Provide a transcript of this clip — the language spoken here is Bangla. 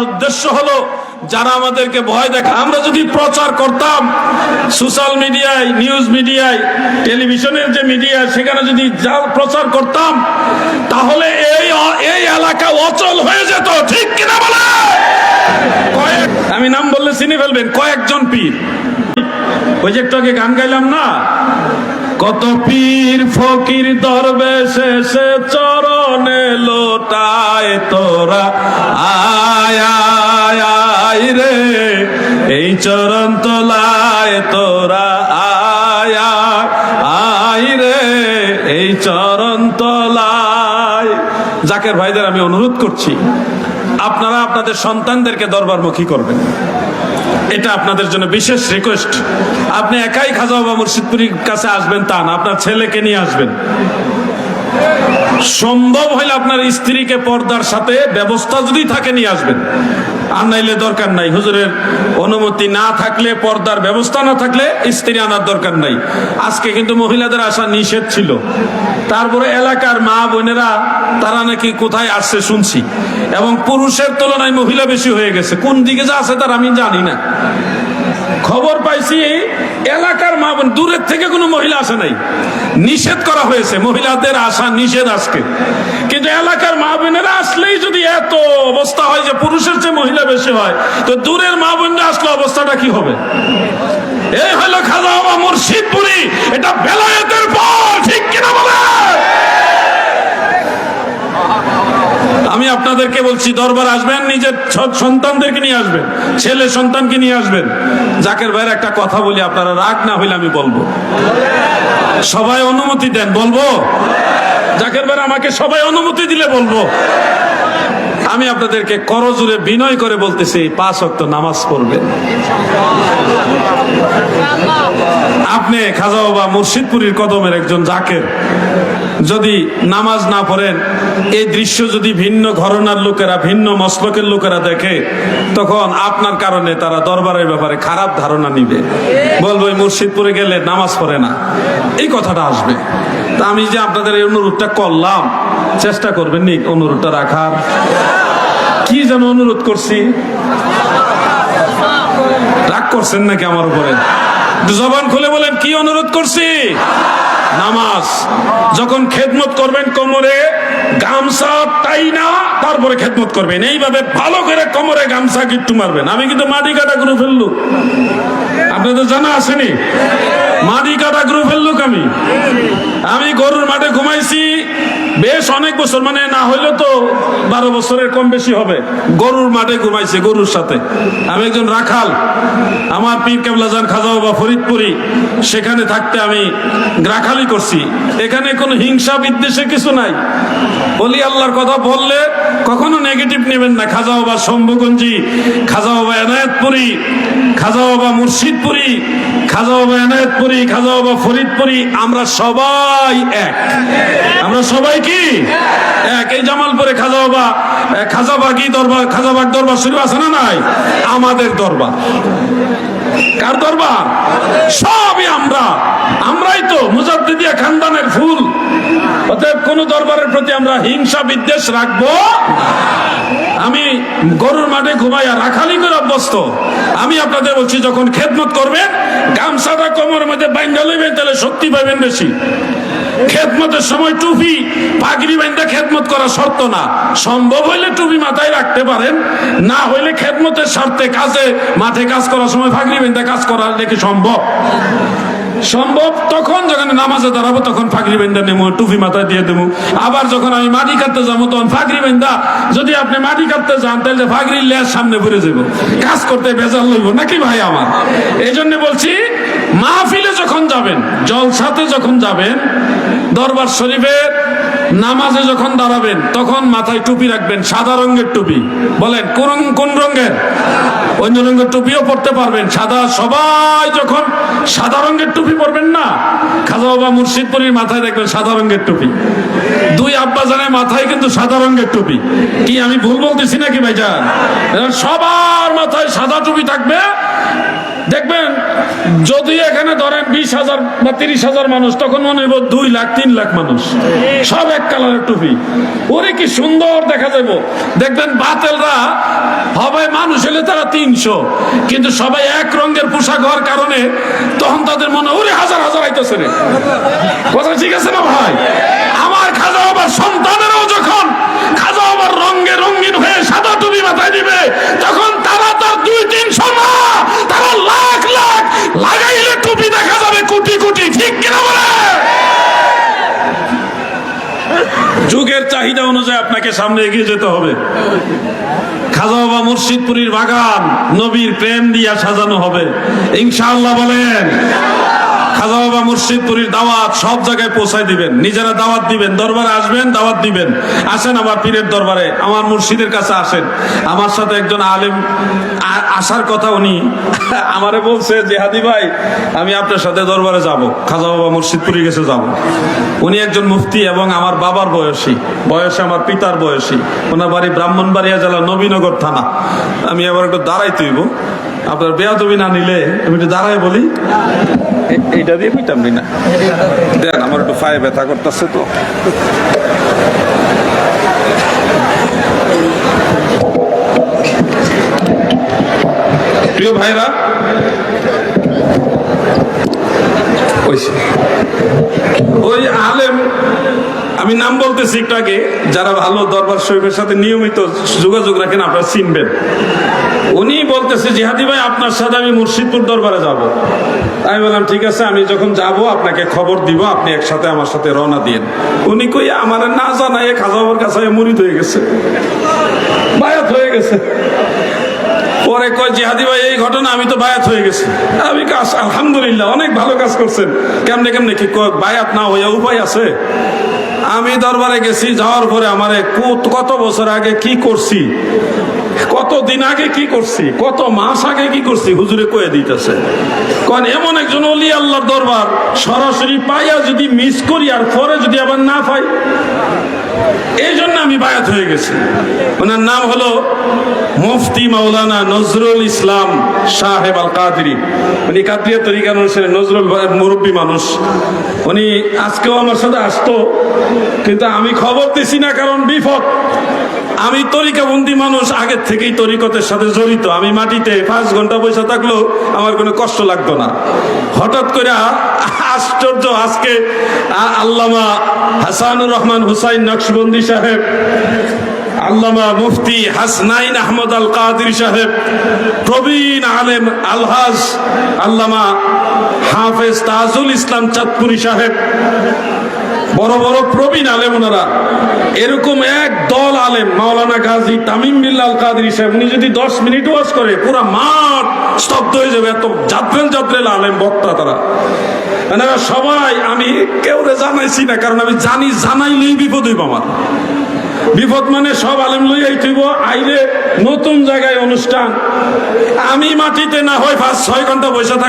উদ্দেশ্য হলো, যারা আমাদেরকে ভয় দেখা আমরা যদি প্রচার করতাম সোশ্যাল মিডিয়ায় নিউজ মিডিয়ায় টেলিভিশনের যে মিডিয়া সেখানে যদি প্রচার করতাম, তাহলে এই এই এলাকা অচল হয়ে যেত, ঠিক কিনা বলে? কয়েক, আমি নাম বললে চিনে ফেলবেন, কয়েকজন পীর। ওই যে একটু আগে গান গাইলাম না? কত পীর ফকির দরবেশ এসে চরণে লোটায় তোরা। আয় আয় রে, এই চরণ তোলায় তোরা। আয় রে, এই জাকের ভাইদের আমি অনুরোধ করছি, আপনারা আপনাদের সন্তানদেরকে দরবারমুখী করবেন। এটা আপনাদের জন্য বিশেষ রিকোয়েস্ট আপনি একাই খাজা বাবা মুর্শিদপুরীর কাছে আসবেন তা না, আপনার ছেলেকে নিয়ে আসবেন। সম্ভব হইলে আপনার স্ত্রীকে পর্দার সাথে ব্যবস্থা যদি থাকে, নিয়ে আসবেন। আর নাইলে দরকার নাই। হুজুরের অনুমতি না থাকলে, পর্দার ব্যবস্থা না থাকলে স্ত্রী আনার দরকার নাই। আজকে কিন্তু মহিলাদের আসা নিষেধ ছিল। তারপরে এলাকার মা বোনেরা, তারা নাকি কোথায় আসছে শুনছি। এবং পুরুষের তুলনায় মহিলা বেশি হয়ে গেছে। কোন দিকে যা আছে তার আমি জানি না। খবর পাইছি, এলাকার মা বোন, দূরের থেকে কোনো মহিলা আসে নাই। নিষেধ করা হয়েছে, মহিলাদের আসা নিষেধ আজকে। কিন্তু এলাকার মা বোনেরা আসলেই যদি এত অবস্থা হয় যে পুরুষের চেয়ে মহিলা বেশি হয়, তো দূরের মা বোনরা আসলে অবস্থাটা কি হবে? এই হলো খাজা বাবা মুর্শিদপুরি এটা বেলায়েতের পর ঠিক কিনা বলে আমি আপনাদেরকে বলছি, দরবার আসবেন, নিজের সন্তানদেরকে নিয়ে আসবেন, ছেলে সন্তানকে নিয়ে আসবেন। জাকের ভাইয়ের একটা কথা বলি, আপনারা রাগ না হইলে আমি বলব। সবাই অনুমতি দেন, বলব? জাকের ভাই আমাকে সবাই অনুমতি দিলে বলব। আমি আপনাদেরকে করজুরে বিনয় করে বলতেছি পাঁচ অক্ত নামাজ পড়বেন। আপনি খাজা বাবা মুর্শিদপুরীর কদমের একজন জাকের। যদি নামাজ না পড়েন, এই দৃশ্য যদি ভিন্ন ঘরনার লোকেরা, ভিন্ন মসলকের লোকেরা দেখে, তখন আপনার কারণে তারা দরবারের ব্যাপারে খারাপ ধারণা নিবে। বলব মুর্শিদপুরে গেলে নামাজ পড়ে না। এই কথাটা আসবে। তা আমি যে আপনাদের এই অনুরোধটা করলাম, চেষ্টা করবেন নি অনুরোধটা রাখার। কি যেন অনুরোধ করছি? রাগ করছেন নাকি আমার উপরে? জবান খুলে বলেন, কি অনুরোধ করছি? নামাজ। যখন খেদমত করবেন কোমরে, গামছা তাই না, তারপরে খেদমত করবেন। এইভাবে ভালো করে কোমরে গামছা গিট্টু মারবেন। আমি কিন্তু মাটি কাটা করে ফেললু আপনাদের জানা আসেনি? মাটি কাটা গ্রুপ ফেললুক আমি। আমি গরুর মাঠে ঘুমাইছি বেশ অনেক বছর মানে না হইলে তো বারো বছরের কম বেশি হবে। গরুর মাঠে ঘুমাইছে গরুর সাথে। আমি একজন রাখাল। আমার পীর কেবলাজান খাজা বাবা ফরিদপুরি। সেখানে থাকতে আমি রাখালি করছি। এখানে কোনো হিংসা বিদ্বেষে কিছু নাই। বলি আল্লাহর কথা বললে কখনো নেগেটিভ নেবেন না। খাজা বাবা শম্ভুগঞ্জি খাজা বাবা এনায়েতপুরি খাজা বাবা মুর্শিদপুরি খাজা বাবা এনায়েতপুরি খাজা বাবা ফরিদপুরি। আমরা সবাই এক। আমরা সবাই কি? এক এই জামালপুরে খাজা বাবা এ, খাজাবাগি দরবার খাজাবাগ দরবার শরীফ আছে না নাই? আমাদের দরবার। কার দরবার? সবই আমরা। আমরাই তো মুজাদ্দিদিয়া খানদানের ফুল। অতএব কোন দরবারের প্রতি আমরা হিংসা বিদ্বেষ রাখব আমি গরুর মাঠে ঘুমাইয়া রাখালি করে অভ্যস্ত। আমি আপনাদের বলছি যখন খেদমত করবেন গামছাটা কোমরের মধ্যে বাইঙ্গা লইবেন তাহলে শক্তি পাবেন বেশি। খেদমতের সময় টুপি পাগড়ি বাইন্দা খেদমত করা শর্ত না। সম্ভব হইলে টুপি মাথায় রাখতে পারেন, না হইলে খেদমতের স্বার্থে কাজে, মাঠে কাজ করার সময় পাগড়ি বাইন্দা কাজ করা নাকি সম্ভব। সম্ভব তখন যখন নামাজে দাঁড়াবো, তখন ফাঁকরি বেন্দা নেব টুপি মাথায় দিয়ে দেবো। আবার যখন আমি মাটি কাটতে যাব, তখন ফাঁকরি বেন্দা যদি আপনি মাটি কাটতে যান, তাহলে ফাঁকরির লেজ সামনে ঘুরে যাব। কাজ করতে বেজাল লইব, নাকি ভাই আমার? এই বলছি মাহফিলে যখন যাবেন, জলসাতে যখন যাবেন, দরবার শরীফের নামাজে যখন দাঁড়াবেন, তখন মাথায় টুপি রাখবেন, সাদা রঙের টুপি। বলেন, কোন কোন রঙের? অন্য রঙের টুপিও পরতে পারবেন। সাদা, সবাই যখন সাদা রঙের টুপি পরবেন না, খাজা বাবা মুর্শিদপুরীর মাথায় দেখবেন সাদা রঙের টুপি। দুই আব্বা জানের মাথায় কিন্তু সাদা রঙের টুপি। কি আমি ভুল বলতেছি নাকি ভাইজান? সবার মাথায় সাদা টুপি থাকবে দেখবেন, যদি এখানে ধরেন বিশ হাজার বা তিরিশ হাজার মানুষ, তখন মনে হইব দুই লাখ, তিন লাখ মানুষ। সব এক কালারের টুপি। ওরে কি সুন্দর দেখা যাব দেখবেন বাতেলরা, হবে মানুষ হলে তারা তিনশো। কিন্তু সবাই এক রঙের পোশাক হওয়ার কারণে তখন তাদের মনে ওরে, হাজার হাজার আইতেছে রে। কথা ঠিক আছে না ভাই? আমার খাজা বাবার সন্তানেরও যখন খাজা বাবার রঙে রঙিন হয়ে সাদা টুপি মাথায় দিবে তখন তারা তার দুই তিনশো না তারা লাখ লাখ লাগাইলে টুপি দেখা যাবে কোটি কোটি ঠিক কিনা বলে যুগের চাহিদা অনুযায়ী আপনাকে সামনে এগিয়ে যেতে হবে। খাজা বাবা মুর্শিদপুরীর বাগান, নবীর প্রেম দিয়া সাজানো হবে। ইনশাআল্লাহ বলেন। খাজা বাবা মুর্শিদপুরীর দাওয়াত সব জায়গায় পৌঁছায় দিবেন। নিজেরা দাওয়াত দিবেন। দরবারে আসবেন, দাওয়াত দিবেন। আসেন আমার পীরের দরবারে। আমার মুর্শিদের কাছে আসেন। আমার সাথে একজন আলেম আসার কথা উনি আমারে বলছে যে হাদি ভাই, আমি আপনার সাথে দরবারে যাব। খাজা বাবা মুর্শিদপুরি গেছে যাব। উনি একজন মুফতি এবং আমার বাবার বয়সী। বয়সে আমার পিতার বয়সী। ওনার বাড়ি ব্রাহ্মণবাড়িয়া জেলা নবীনগর থানা। আমি আবার একটু দাঁড়াই তুইব আপনার বেয়াদবি না নিলে আমি একটু দাঁড়াই বলি। এইটা দিয়ে পিটাম না দেন আমার একটু পায়ে ব্যথা করতেছে তো। প্রিয় ভাইরা ওই- ওই আলেম আমি নাম বলতেছি একটু আগে যারা ভালো দরবার শরীফের সাথে নিয়মিত যোগাযোগ রাখেন আপনারা চিনবেন। উনি বলতেছে, জিহাদি ভাই, আপনার সাথে আমি মুর্শিদপুর দরবারে যাব। আমি বললাম, ঠিক আছে, আমি যখন যাব, আপনাকে খবর দিব, আপনি একসাথে আমার সাথে রওনা দিয়েন। উনি কই আমার না জানাই খাজাবার কাছে মুরিদ হয়ে গেছে। বায়াত হয়ে গেছে। পরে কয়, জিহাদি ভাই, এই ঘটনা, আমি তো বায়াত হয়ে গেছি। আমি কাজ, আলহামদুলিল্লাহ, অনেক ভালো কাজ করছেন। কেমনে কেমনে? কি বায়াত না হইয়া উপায় আছে। আমি দরবারে গেছি, যাওয়ার পরে আমারে কত বছর আগে কি করছি? কত দিন আগে কি করছি? কত মাস আগে কি করছি? হুজুরে কয়ে দিতেছে। কারণ এমন একজন অলি আল্লাহর দরবার, সরাসরি পাইয়া যদি মিস করি আর পরে যদি আবার না পাই এই জন্য আমি বায়াত হয়ে গেছি। ওনার নাম হলো মুফতি মাওলানা নজরুল ইসলাম সাহেব আল কাদরি উনি কাদরিয়া তরিকার অনুসারে নজরুল মুরব্বী মানুষ। উনি আজকেও আমার সাথে আসতো, কিন্তু আমি খবর দিছি না কারণ বিপদ। আমি তরিকাবন্দি মানুষ, আগের থেকেই তরিকতের সাথে জড়িত। আমি মাটিতে পাঁচ ঘণ্টা বসে থাকলেও আমার কোনো কষ্ট লাগতো না। হঠাৎ করে আশ্চর্য, আজকে আল্লামা হাসানুর রহমান হুসাইন নকশবন্দি সাহেব, আল্লামা মুফতি হাসনাইন আহমদ আল কাদির সাহেব, প্রবীণ আলেম আলহাজ আল্লামা হাফেজ তাজুল ইসলাম চাঁদপুরি সাহেব বড় বড় প্রবীণ আলেম ওনারা। এরকম এক দল আলেম, মাওলানা গাজী তামিম বিল্লাল কাদরি সাহেব, উনি যদি দশ মিনিট ওয়াজ করে, পুরা মাঠ স্তব্ধ হয়ে যাবে, এত জাদ্রেল জাদ্রেল আলেম বক্তা তারা। এনারা সবাই, আমি কেউ জানাইছি না, কারণ আমি জানি, জানাইলেই বিপদ হইব আমার। বিপদ মানে সব আলেম লই আইতেইব আইলে নতুন জায়গায় অনুষ্ঠান। আমি মাটিতে না হয় পাঁচ ছয় ঘণ্টা বসে থাক